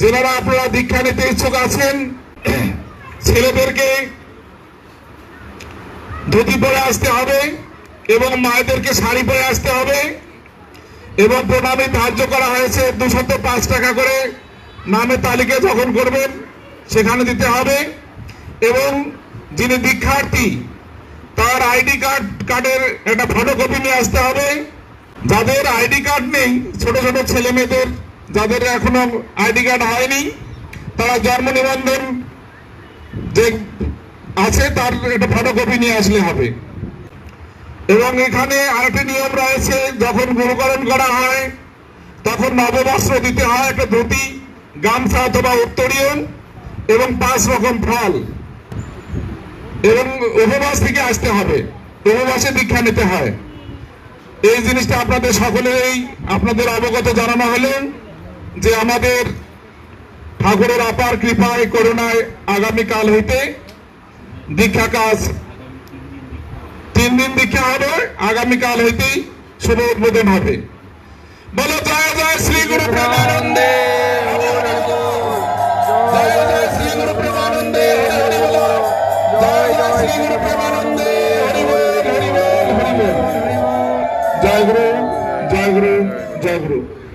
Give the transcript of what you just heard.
যেনারা আপনারা দীক্ষা নিতে ইচ্ছুক আছেন, ছেলেদেরকে ধুতি পরে আসতে হবে এবং মায়েদেরকে শাড়ি পরে আসতে হবে এবং প্রণামে ধার্য করা হয়েছে দুশত পাঁচ টাকা করে নামের তালিকা যখন করবেন, সেখানে দিতে হবে এবং যিনি দীক্ষার্থী, তার আইডি কার্ড, কার্ডের একটা ফটোকপি নিয়ে আসতে হবে। যাদের আইডি কার্ড নেই, ছোট ছোট ছেলে মেয়েদের যাদের এখনও আইডি কার্ড হয়নি, তারা জন্ম নিবন্ধন যে আছে, তার একটা ফটোকপি নিয়ে আসলে হবে। এবং এখানে আরেকটি নিয়ম রয়েছে, যখন গুরুকরণ করা হয়, তখন নববস্ত্র দিতে হয় একটা ধুতি, গামছা অথবা উত্তরীয়ন এবং পাঁচ রকম ফল। এবং উপবাস থেকে আসতে হবে উপবাসে দীক্ষা নিতে হয়। এই জিনিসটা আপনাদের সকলেরই, আপনাদের অবগত জানানো হলো। যে আমাদের ঠাকুরের আপার কৃপায় করোনায় আগামীকাল হইতে দীক্ষা কাজ তিন দিন দীক্ষা হবে, আগামীকাল হইতেই শুভ উদ্বোধন হবে। বলো, জয় জয় শ্রী গুরু প্রেমানন্দে। জয় শ্রী গুরু জয় জয় শ্রী গুরু প্রেমানন্দে। জয় গুরু জয় গুরু জয় গুরু।